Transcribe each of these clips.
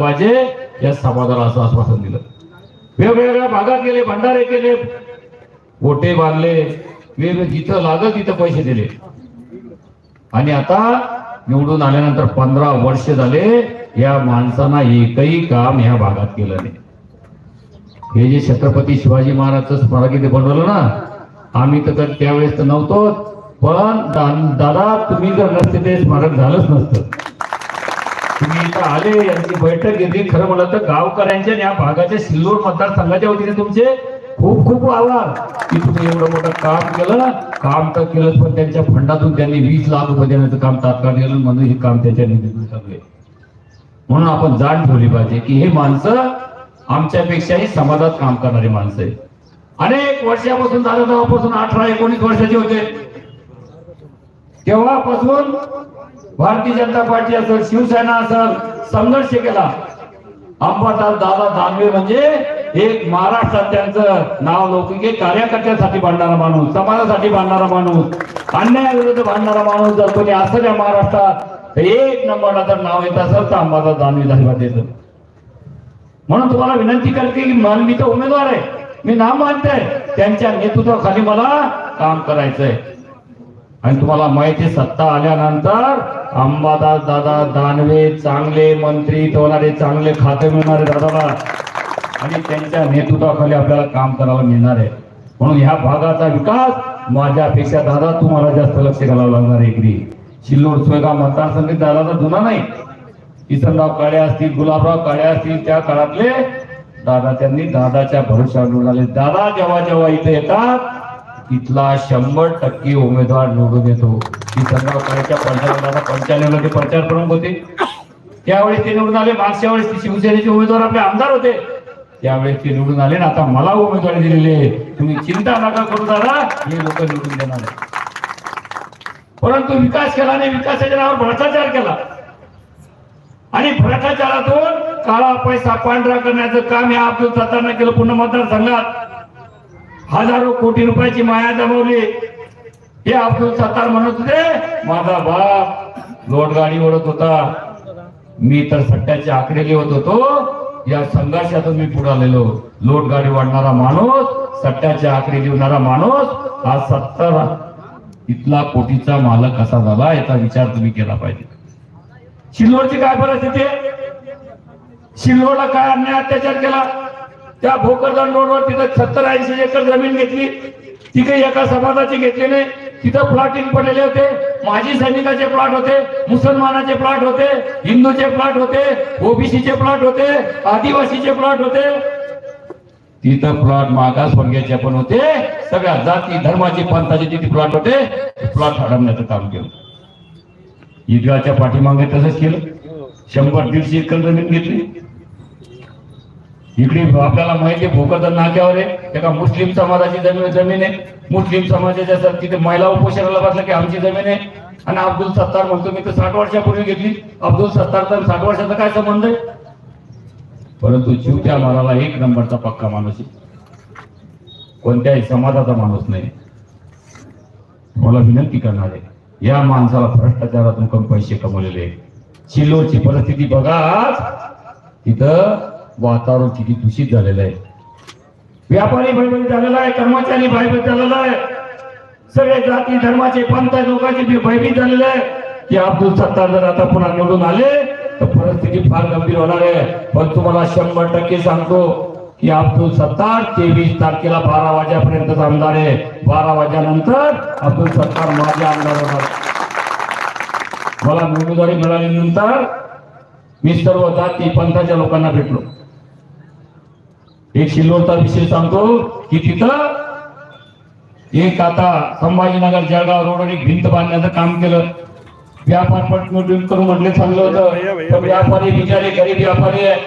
पाहिजे. या समाजाला असं आश्वासन दिलं. वेगवेगळ्या भागात गेले भंडारे केले गोटे बांधले वेगवेगळे जिथं लागल तिथं पैसे दिले. आणि आता निवडून आल्यानंतर पंधरा वर्ष झाले या माणसांना एकही काम ह्या भागात केलं नाही. हे जे छत्रपती शिवाजी महाराजचं स्मारक इथे बनवलं ना आम्ही तर त्यावेळेस तर नव्हतो पण दादा तुम्ही जर नसते ते स्मारक झालंच नसतं. तुम्ही इथं आले यांची बैठक घेतली. खरं म्हणलं तर गावकऱ्यांच्या या भागाच्या सिल्लोड मतदारसंघाच्या वतीने तुमचे खूप खूप आभार. की तुम्ही एवढं मोठं काम केलं काम तर केलं पण त्यांच्या फंडातून त्यांनी वीस लाख रुपये देण्याचं काम तात्काळ केलं म्हणून हे काम त्यांच्या निधीतून चालू आहे म्हणून आपण जाण ठेवली पाहिजे की हे माणसं आमच्यापेक्षाही समाजात काम करणारी माणसं आहे अनेक वर्षापासून दादा तेव्हापासून अठरा एकोणीस वर्षाचे होते. तेव्हापासून भारतीय जनता पार्टी असेल शिवसेना असेल संघर्ष केला. अंबादास दादा दानवे म्हणजे एक महाराष्ट्रात त्यांचं नाव लौकिक कार्यकर्त्यासाठी भांडणारा माणूस समाजासाठी भांडणारा माणूस अन्यायाविरुद्ध भांडणारा माणूस जर कोणी असेल या महाराष्ट्रात एक नंबरला जर नाव येत असेल तर अंबादास दानवे धन्यवाद येत म्हणून तुम्हाला विनंती करते की मान मी तर उमेदवार आहे. मी नाम मानतोय. त्यांच्या नेतृत्वाखाली मला काम करायचंय. आणि तुम्हाला माहिती सत्ता आल्यानंतर अंबादास दादा दानवे चांगले मंत्री होणारे चांगले खाते मिळणारे दादाला. आणि त्यांच्या नेतृत्वाखाली आपल्याला काम करायला मिळणार आहे. म्हणून ह्या भागाचा विकास माझ्यापेक्षा दादा तुम्हाला जास्त लक्ष घालावं लागणार आहे इकडे. शिल्लोड सोयगाव मतदारसंघ दादाचा जुना नाही. किसनराव काळे असतील गुलाबराव काळे असतील त्या काळातले दादा त्यांनी दादाच्या भरोशावर निवडून दादा जेव्हा जेव्हा इथे येतात इथला शंभर टक्के उमेदवार निवडून येतो. किसनराव काळेच्या पंचावन्न दादा ते प्रचार प्रमुख होते. त्यावेळेस ते निवडून आले. मागच्या वेळेस ते शिवसेनेचे उमेदवार आपले आमदार होते. त्यावेळेस ते निवडून आले ना आता मला उमेदवारी दिलेली आहे. तुम्ही चिंता नका करू दादा. हे लोक निवडून देणार परंतु विकास केला नाही. विकासाच्या नावावर भ्रष्टाचार केला. आणि भ्रष्टाचारातून काळा पैसा पांढरा करण्याचं काम या अब्दुल सत्तारनं केलं. पुन्हा मतदारसंघात हजारो कोटी रुपयाची माया जमवली. हे अब्दुल सत्तार म्हणत होते माझा बाप लोटगाडी ओढत होता. मी तर सट्ट्याचे आकडे लिहत होतो. या संघर्षातून मी पुढे आलेलो. लोटगाडी वाढणारा माणूस सट्ट्याचे आकडे लिहणारा माणूस हा सत्तर इथला कोटीचा मालक कसा झाला याचा विचार तुम्ही केला पाहिजे. शिल्लोडची काय परिस्थिती? आहे शिल्लोडला काय अन्याय अत्याचार केला? त्या भोकरदन रोडवर तिथं सत्तर ऐंशी एकर जमीन घेतली. तिथे एका समाजाची घेतली नाही. तिथं प्लॉटिंग पडलेले होते. माजी सैनिकाचे प्लॉट होते मुसलमानाचे प्लॉट होते हिंदूचे प्लॉट होते ओबीसीचे प्लॉट होते आदिवासीचे प्लॉट होते. तिथं प्लॉट मागास मागासवर्गीयाचे पण होते. सगळ्या जाती धर्माचे पंथाचे तिथे प्लॉट होते. प्लॉट हडवण्याचं काम केलं. ईदगाच्या पाठीमागे तसंच केलं. शंभर दीडशे एकर जमीन घेतली. इकडे आपल्याला माहिती आहे भोकरदन नाक्यावर आहे. एका मुस्लिम समाजाची जमीन जमीन आहे. मुस्लिम समाजाच्या सर तिथे महिला उपोषणाला बसला की आमची जमीन आहे. आणि अब्दुल सत्तार म्हणतो मी तर साठ वर्षापूर्वी घेतली. अब्दुल सत्तार तर साठ वर्षाचा काय संबंध आहे? परंतु जीवच्या माराला एक नंबरचा पक्का माणूस आहे. कोणत्याही समाजाचा माणूस नाही. मला विनंती करणार आहे या माणसाला भ्रष्टाचारातून कमी पैसे कमवलेले? आहेत. परिस्थिती बघा तिथं वातावरण किती दूषित झालेलं आहे. व्यापारी भयभीत झालेला आहे कर्मचारी भयभीत झालेला आहे. सगळे जाती धर्माचे पंथ लोकांचे भयभीत झालेले आहे. की अब्दुल सत्तार जर आता पुन्हा निवडून आले तर परिस्थिती फार गंभीर होणार आहे. पण तुम्हाला शंभर टक्के सांगतो की अब्दुल सत्तार तेवीस तारखेला बारा वाजेपर्यंत आमदार आहे. बारा वाजेनंतर अब्दुल सत्तार माझे आमदार होणार. मला उमेदवारी मिळाल्यानंतर मी सर्व जाती पंथाच्या लोकांना भेटलो. एक शिल्लोडचा विषय सांगतो की तिथं एक आता संभाजीनगर जळगाव रोडवर एक भिंत बांधण्याचं काम केलं. व्यापार पटमोट करून म्हटले चांगलं होतं. व्यापारी बिचारे गरीब व्यापारी आहे.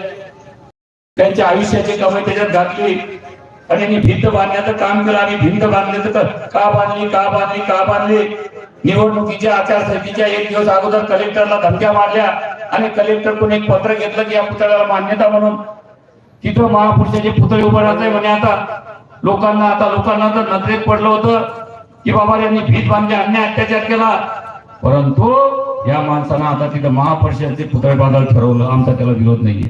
त्यांच्या आयुष्याची कमाई त्याच्यात घातली. आणि यांनी भिंत बांधण्याचं काम केलं आणि भिंत बांधली तर का बांधली का बांधली का बांधली? निवडणुकीच्या आचारसंहितेच्या एक दिवस अगोदर कलेक्टरला धमक्या मारल्या. आणि कलेक्टर एक पत्र घेतलं की या पुतळ्याला मान्यता म्हणून तिथं महापुरुषाचे पुतळे उभं राहते म्हणे आता लोकांना आता लोकांना तर नजरेत पडलं होतं की बाबा यांनी भीत बांधले अन्याय अत्याचार केला. परंतु या माणसानं आता तिथं महापुरुषाचे पुतळे बांधायला ठरवलं. आमचा त्याला विरोध नाहीये.